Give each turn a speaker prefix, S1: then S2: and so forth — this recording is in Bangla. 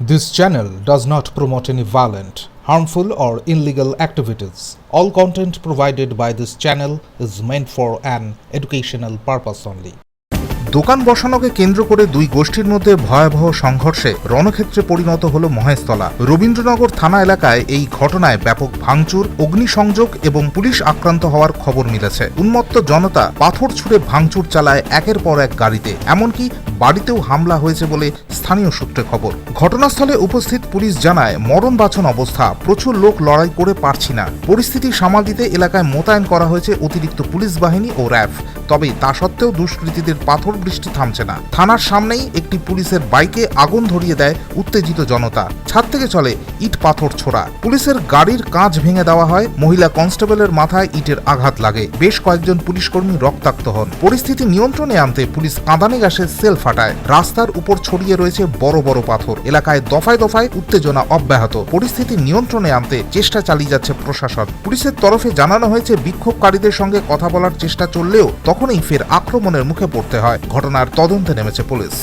S1: This channel does not promote any violent, harmful, or illegal activities. All content provided by this channel is meant for an educational purpose only.
S2: দোকান বসানোকে কেন্দ্র করে দুই গোষ্ঠীর মধ্যে ভয়াবহ সংঘর্ষে রণক্ষেত্রে পরিণত হল মহেশতলা রবীন্দ্রনগর থানা এলাকায় এই ঘটনায় ব্যাপক ভাঙচুর অগ্নিসংযোগ এবং পুলিশ আক্রান্ত হওয়ার খবর মিলেছে উন্মত্ত জনতা পাথর ছুড়ে ভাঙচুর চালায় একের পর এক গাড়িতে এমনকি বাড়িতেও হামলা হয়েছে বলে স্থানীয় সূত্রে খবর। ঘটনাস্থলে উপস্থিত পুলিশ জানায় মরণ বাছন অবস্থা, প্রচুর লোক লড়াই করে পারছি না। পরিস্থিতি সামাল দিতে এলাকায় মোতায়েন করা হয়েছে অতিরিক্ত পুলিশ বাহিনী ও র্যাব। তবে তা সত্ত্বেও দুষ্কৃতীদের পাথর বৃষ্টি থামছে না। থানার সামনেই একটি পুলিশের বাইকে আগুন ধরিয়ে দেয় উত্তেজিত জনতা। ছাদ থেকে চলে ইট পাথর ছোড়া। পুলিশের গাড়ির কাঁচ ভেঙে দেওয়া হয়, মহিলা কনস্টেবলের মাথায় ইটের আঘাত লাগে। বেশ কয়েকজন পুলিশকর্মী রক্তাক্ত হন। পরিস্থিতি নিয়ন্ত্রণে আনতে পুলিশ কাঁদানে গ্যাসের সেল ফাটায়। রাস্তার উপর ছড়িয়ে রয়েছে বড় বড় পাথর। এলাকায় দফায় দফায় উত্তেজনা অব্যাহত। পরিস্থিতি নিয়ন্ত্রণে আনতে চেষ্টা চালিয়ে যাচ্ছে প্রশাসন। পুলিশের তরফে জানানো হয়েছে, বিক্ষোভকারীদের সঙ্গে কথা বলার চেষ্টা চললেও তখনই ফের আক্রমণের মুখে পড়তে হয়। ঘটনার তদন্তে নেমেছে পুলিশ।